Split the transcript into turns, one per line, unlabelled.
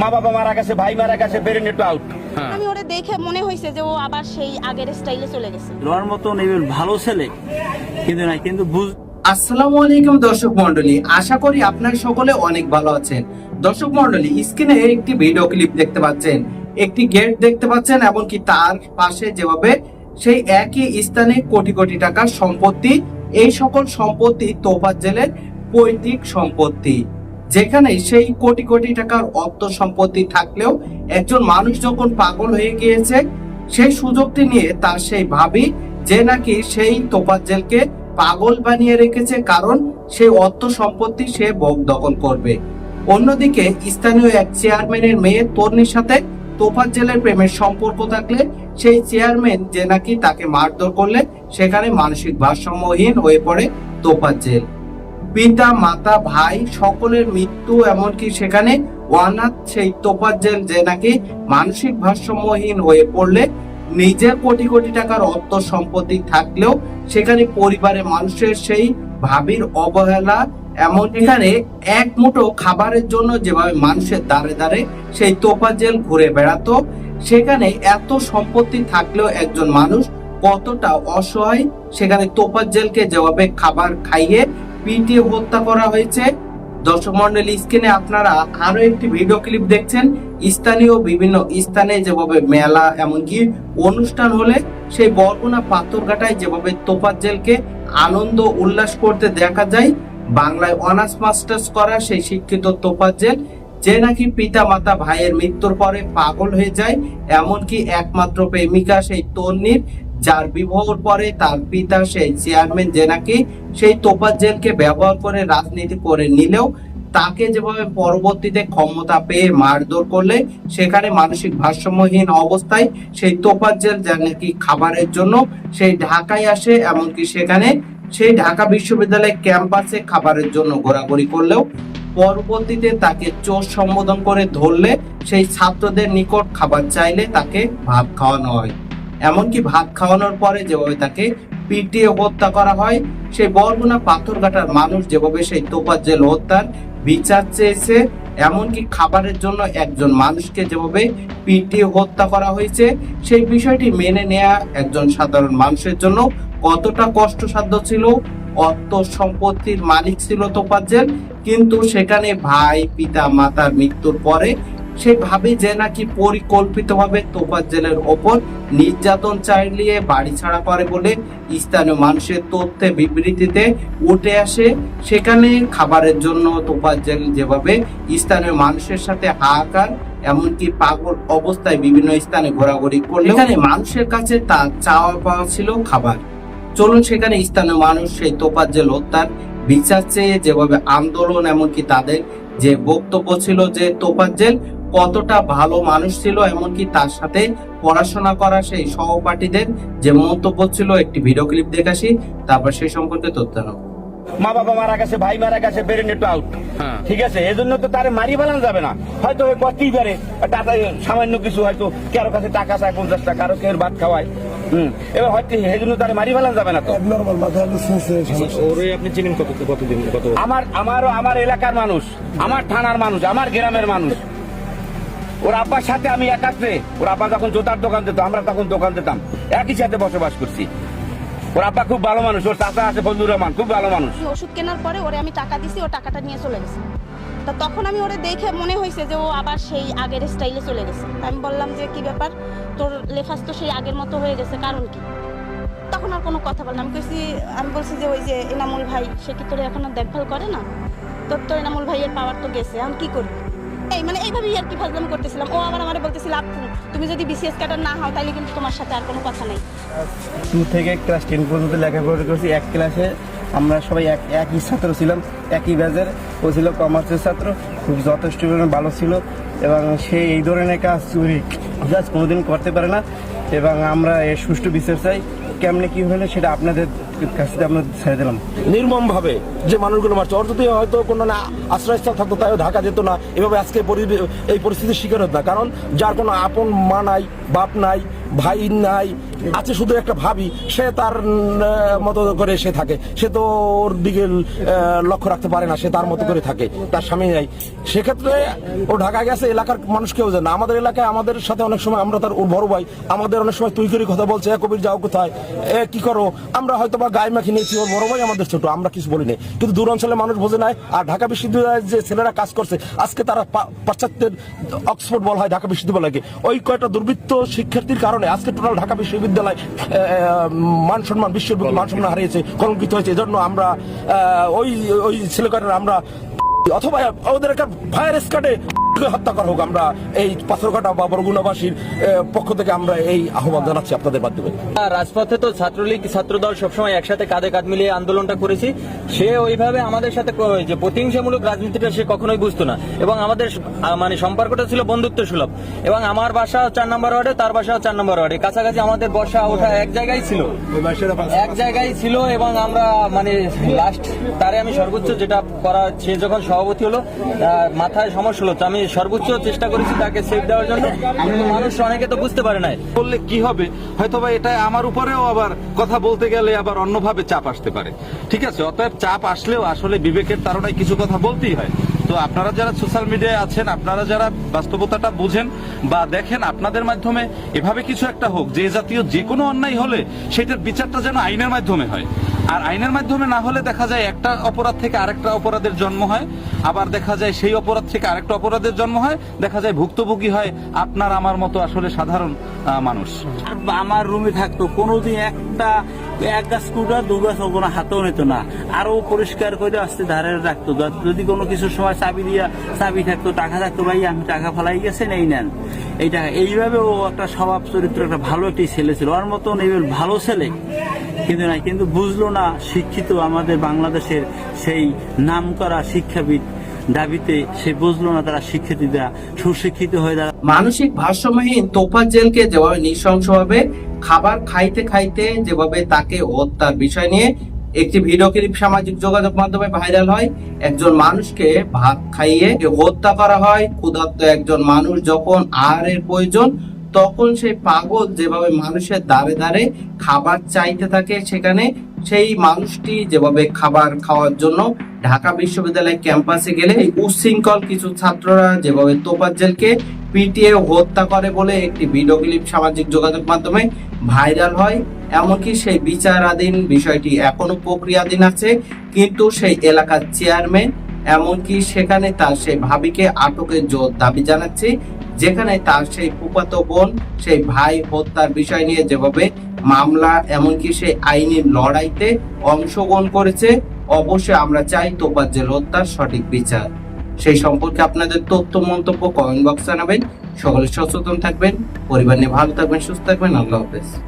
মা বাবা মারা গেছে ভাই মারা গেছে বেরেন একটু আউট
আমি ওরে দেখে মনে হয়েছে যে ও আবার সেই আগের স্টাইলে চলে গেছে।
তোমার মতন এবার ভালো ছেলে কিন্তু না কিন্তু বুঝ
আসসালামু আলাইকুম দর্শক মন্ডলী আশা করি আপনারা সকলে অনেক ভালো আছেন। দর্শক মন্ডলী স্ক্রিনে একটি ভিডিও ক্লিপ দেখতে পাচ্ছেন একটি গেট দেখতে পাচ্ছেন এমনকি তার পাশে যেভাবে সেই একই স্থানে কোটি কোটি টাকার সম্পত্তি এই সকল সম্পত্তি তোফাত জেলের পৈতৃক সম্পত্তি। যেখানে সেই কোটি কোটি টাকার অর্থ সম্পত্তি থাকলেও একজন মানুষ যখন পাগল হয়ে গিয়েছে, সেই সুযোগটি নিয়ে তার সেই ভাবি যে নাকি সেই তোপাত জেলকে পাগল বানিয়ে রেখেছে কারণ সেই অর্থ সম্পত্তি সে ভোগ দখল করবে। অন্যদিকে স্থানীয় এক চেয়ারম্যানের মেয়ে তর্নির সাথে তোফাত জেলের প্রেমের সম্পর্ক থাকলে সেই চেয়ারম্যান যে নাকি তাকে মারধর করলে সেখানে মানসিক ভারসাম্যহীন হয়ে পড়ে তোফাত জেল পিতা, মাতা, ভাই, সকলের মৃত্যু, এমনকি সেখানে ওয়ানাথ সেই তোপার জেল যে নাকি মানসিক ভারসাম্যহীন হয়ে পড়লে নিজের কোটি কোটি টাকার অর্থ সম্পত্তি থাকলেও সেখানে পরিবারের মানুষের সেই ভাবির অবহেলা এমন এখানে এক মুঠো খাবারের জন্য যেভাবে মানুষের দাঁড়ে দাঁড়ে সেই তোপা জেল ঘুরে বেড়াতো, সেখানে এত সম্পত্তি থাকলেও একজন মানুষ কতটা অসহায়, সেখানে তোপার জেলকে যেভাবে খাবার খাইয়ে পিটিয়ে হত্যা করা হয়েছে। দর্শক মন্ডলী স্ক্রিনে আপনারা আরও একটি ভিডিও ক্লিপ দেখছেন। স্থানীয় বিভিন্ন স্থানে যেভাবে মেলা, এমনকি অনুষ্ঠান হলে সেই বরগুনা পাথরঘাটায় যেভাবে তোপার জেলকে আনন্দ উল্লাস করতে দেখা যায়, বাংলায় অনার্স মাস্টার্স করা সেই শিক্ষিত তোপার জেল, যে নাকি পিতা মাতা ভাইয়ের মৃত্যুর পরে পাগল হয়ে যায়, এমনকি একমাত্র প্রেমিকা সেই তন্নির যার বিবাহর পরে তার পিতা সেই চেয়ারম্যান যে নাকি সেই তোপার জেলকে ব্যবহার করে রাজনীতি করে নিলেও তাকে যেভাবে পরবর্তীতে ক্ষমতা পেয়ে মারধর করলে, সেখানে মানসিক ভারসাম্যহীন অবস্থায় সেই তোপার জেল যা নাকি খাবারের জন্য সেই ঢাকায় আসে, এমনকি সেখানে সেই ঢাকা বিশ্ববিদ্যালয় ক্যাম্পাসে খাবারের জন্য ঘোরাঘুরি করলেও পরবর্তীতে তাকে চোর সম্বোধন করে ধরলে সেই ছাত্রদের নিকট খাবার চাইলে তাকে ভাত খাওয়ানো হয়। এমনকি ভাত খাওয়ানোর পরে যেভাবে তাকে পিটিয়ে হত্যা করা হয়, সেই বরগুনা পাথরঘাটার মানুষ যেভাবে সেই তোপার জেল হত্যার বিচার চেয়েছে, এমনকি খাবারের জন্য একজন মানুষকে যেভাবে পিটিয়ে হত্যা করা হয়েছে, সেই বিষয়টি মেনে নেওয়া একজন সাধারণ মানুষের জন্য কতটা কষ্টসাধ্য ছিল, অর্থ সম্পত্তির মালিক ছিল তোপার জেল, কিন্তু সেখানে ভাই, পিতা, মাতার মৃত্যুর পরে সে ভাবে যে নাকি পরিকল্পিতভাবে তোপার জেলের ওপর নির্যাতন চালিয়ে বাড়ি ছাড়া করে বলে স্থানীয় মানুষের তথ্যে বিবৃতিতে উঠে আসে। সেখানে খাবারের জন্য তোপার জেল যেভাবে স্থানীয় মানুষের সাথে হাহাকার এমনকি পাগল অবস্থায় বিভিন্ন স্থানে ঘোরাঘুরি করলে এখানে মানুষের কাছে তার চাওয়া পাওয়া ছিল খাবার। চলুন সেখানে স্থানীয় মানুষ সেই তোপার জেল হত্যার বিচার চেয়ে যেভাবে আন্দোলন এমনকি তাদের যে বক্তব্য ছিল যে তোপার জেল কতটা ভালো মানুষ ছিল এমনকি তার সাথে পড়াশোনা করা সেই সহপাঠীদের যে মন্তব্য ছিল একটি ভিডিও ক্লিপ দেখাসি তারপর সেই সম্পর্কে তথ্য নেব
মা বাবা মারা গেছে ভাই মারা গেছে বেরেন একটু আউট
হ্যাঁ।
ঠিক আছে এজন্য তো তারে মারি ফেলানো যাবে না। হয়তো ওই করতেই পারে টাকা সামান্য কিছু হয়তো কারও কাছে টাকা চায় পঞ্চাশ টাকা কারও কেউ ভাত খাওয়ায়। হম এবার হয়তো এই জন্য তারে মারি ফেলানো যাবে না তো।
ওরে আপনি চিনেন কত কতদিন কত
আমার আমারও আমার এলাকার মানুষ আমার থানার মানুষ আমার গ্রামের মানুষ। ওর আব্বার সাথে আমি একাত্রে ওর আব্বা যখন জোতার দোকান দিত, আমরা তখন দোকান দিতাম। একই সাথে বসবাস করছি। ওর আব্বা খুব ভালো মানুষ, ওর চাচা আছে ফজলুর রহমান, খুব ভালো মানুষ।
ওষুধ কেনার পরে ওরে আমি টাকা দিছি, ও টাকাটা নিয়ে চলে গেছে। তা তখন আমি ওরে দেখে মনে হয়েছে যে ও আবার সেই আগের স্টাইলে চলে গেছে। আমি বললাম যে, কি ব্যাপার? তোর লেফাস তো সেই আগের মতো হয়ে গেছে, কারণ কি? তখন আর কোনো কথা বললাম আমি কইছি, আমি বলছি যে, ওই যে এনামুল ভাই, সে কি তোর এখনও দেখভাল করে না? তোর তো এনামুল ভাইয়ের পাওয়ার তো গেছে, আমি কি করি? এই মানে এইভাবেই আর কি ফাজলাম করতেছিলাম। ও আবার আমার বলতেছিল, আপু, তুমি যদি বিসিএস ক্যাডার না হও তাহলে কিন্তু তোমার সাথে আর কোনো কথা নেই।
টু থেকে ক্লাস টেন পর্যন্ত লেখাপড়া করেছি, এক ক্লাসে আমরা সবাই এক, একই ছাত্র ছিলাম, একই ব্যাচের। ও ছিল কমার্সের ছাত্র, খুব যথেষ্ট ভালো ছিল, এবং সে এই ধরনের কাজ চুরি জাস্ট কোনোদিন করতে পারে না। এবং আমরা এর সুষ্ঠু বিচার চাই। কেমনে কি হলে সেটা আপনাদের কাছে আমরা ছেড়ে দিলাম।
নির্মম যে মানুষগুলো মারছে। যদি হয়তো কোনো না আশ্রয়স্থল থাকতো, তাইও ঢাকা যেত না। এভাবে আজকে এই পরিস্থিতির শিকার হতো না। কারণ যার কোনো আপন মা নাই, বাপ নাই, ভাই নাই আছে শুধু একটা ভাবি, সে তার মতো করে সে থাকে। সে তো ওর দিকে লক্ষ্য রাখতে পারে না, সে তার মতো করে থাকে, তার স্বামী নাই। সেক্ষেত্রে ও ঢাকা গেছে, এলাকার মানুষ কেউ জানে। আমাদের এলাকায় আমাদের সাথে অনেক সময় আমরা তার ওর বড় ভাই, আমাদের অনেক সময় তুই করে কথা বলছে কবির যাও কোথায়, এ কি করো? আমরা হয়তো বা গায়ে মাখি নিয়েছি, ওর বড় ভাই আমাদের ছোট, আমরা কিছু বলি নাই কিন্তু দূর অঞ্চলে মানুষ বোঝে নাই, আর ঢাকা বিশ্ববিদ্যালয়ের যে ছেলেরা কাজ করছে, আজকে তারা পাশ্চাত্যের অক্সফোর্ড বলা হয় ঢাকা বিশ্ববিদ্যালয়কে। ওই কয়টা দুর্বৃত্ত শিক্ষার্থীর কারণে আজকে টোটাল ঢাকা বিশ্ববিদ্যালয় আহ, মান সম্মান বিশ্বের মান সম্মান হারিয়েছে কলঙ্কিত হয়েছে এজন্য আমরা ওই ওই ছেলে আমরা অথবা ওদের একটা ভাইরাস কাটে হত্যা করা হোক, আমরা এই পাথরঘাটা বা বরগুনাবাসীর পক্ষ থেকে আমরা এই আহ্বান জানাচ্ছি আপনাদের মাধ্যমে।
রাজপথে তো ছাত্রলীগ, ছাত্রদল সবসময় একসাথে কাঁধে কাঁধ মিলিয়ে আন্দোলনটা করেছি। সে ওইভাবে আমাদের সাথে যে প্রতিহিংসামূলক রাজনীতিটা সে কখনোই বুঝতো না। এবং আমাদের মানে সম্পর্কটা ছিল বন্ধুত্ব সুলভ এবং আমার বাসা চার নম্বর ওয়ার্ডে, তার বাসা চার নম্বর ওয়ার্ডে। কাছাকাছি আমাদের বসা ওঠা এক জায়গায় ছিল। এক জায়গায় ছিল এবং আমরা মানে লাস্ট তারে আমি সর্বোচ্চ যেটা করা সে যখন সভাপতি হলো মাথায় সমস্যা হলো। আমি সর্বোচ্চ চেষ্টা করেছি তাকে সেফ দেওয়ার জন্য। মানুষ অনেকে তো বুঝতে পারে নাই।
বললে কি হবে? হয়তো বা এটা আমার উপরেও আবার কথা বলতে গেলে আবার অন্যভাবে চাপ আসতে পারে। ঠিক আছে? অতএব চাপ আসলেও আসলে বিবেকের তারণায় কিছু কথা বলতেই হয়। তো আপনারা যারা সোশ্যাল মিডিয়ায় আছেন, আপনারা যারা বাস্তবতাটা বুঝেন বা দেখেন, আপনাদের মাধ্যমে এভাবে কিছু একটা হোক, যে জাতীয় যে কোনো অন্যায় হলে সেটার বিচারটা যেন আইনের মাধ্যমে হয়। আর আইনের মাধ্যমে না হলে দেখা যায় একটা অপরাধ থেকে আরেকটা অপরাধের জন্ম হয়, আবার দেখা যায় সেই অপরাধ থেকে আরেকটা অপরাধের জন্ম হয়, দেখা যায় ভুক্তভোগী হয় আপনার আমার মতো আসলে সাধারণ মানুষ।
আমার রুমে থাকতো, কোনোদিন একটা এক গাছ কুটা দু গাছ কোনো হাতেও নিত না। আরও পরিষ্কার করে আসতে ধারে রাখতো। যদি কোনো কিছুর সময় চাবি দিয়া, চাবি থাকতো, টাকা থাকতো, ভাই, আমি টাকা ফেলাই গেছেন এই নেন। এই টাকা এইভাবে ও একটা স্বভাব চরিত্র, একটা ভালো একটি ছেলে ছিল। ওর মতন এইবার ভালো ছেলে। কিন্তু না কিন্তু বুঝলো না শিক্ষিত আমাদের বাংলাদেশের সেই নামকরা শিক্ষাবিদ দাবিতে সে বুঝলো না তারা শিক্ষিতরা সুশিক্ষিত হয়ে দাঁড়া
মানসিক ভারসাম্যহীন তোফার জেলকে যেভাবে নৃশংসভাবে খাবার খাইতে খাইতে, যেভাবে তাকে হত্যার বিষয় নিয়ে একটি ভিডিও ক্লিপ সামাজিক যোগাযোগ মাধ্যমে ভাইরাল হয়, একজন মানুষকে ভাত খাইয়ে হত্যা করা হয়। ক্ষুধার্ত একজন মানুষ যখন আহারের প্রয়োজন, তখন সেই পাগল যেভাবে মানুষের দ্বারে দ্বারে খাবার চাইতে থাকে সেখানে সেই মানুষটি যেভাবে খাবার খাওয়ার জন্য ঢাকা বিশ্ববিদ্যালয় ক্যাম্পাসে গেলে এই উচ্ছৃঙ্খল কিছু ছাত্ররা যেভাবে তোপার জেলকে পিটিয়ে হত্যা করে বলে একটি ভিডিও ক্লিপ সামাজিক যোগাযোগ মাধ্যমে ভাইরাল হয়, এমনকি সেই বিচারাধীন বিষয়টি এখনও প্রক্রিয়াধীন আছে, কিন্তু সেই এলাকার চেয়ারম্যান, এমনকি সেখানে তার সেই ভাবিকে আটকের জোর দাবি জানাচ্ছে, যেখানে তার সেই ফুফাতো বোন, সেই ভাই হত্যার বিষয় নিয়ে যেভাবে মামলা, এমনকি সেই আইনি লড়াইতে অংশগ্রহণ করেছে। অবশ্যই আমরা চাই তোপাজ্জেল হত্যার সঠিক বিচার। সেই সম্পর্কে আপনাদের তথ্য মন্তব্য কমেন্ট বক্স জানাবেন। সকলে সচেতন থাকবেন। পরিবার নিয়ে ভালো থাকবেন, সুস্থ থাকবেন। আল্লাহ হাফেজ।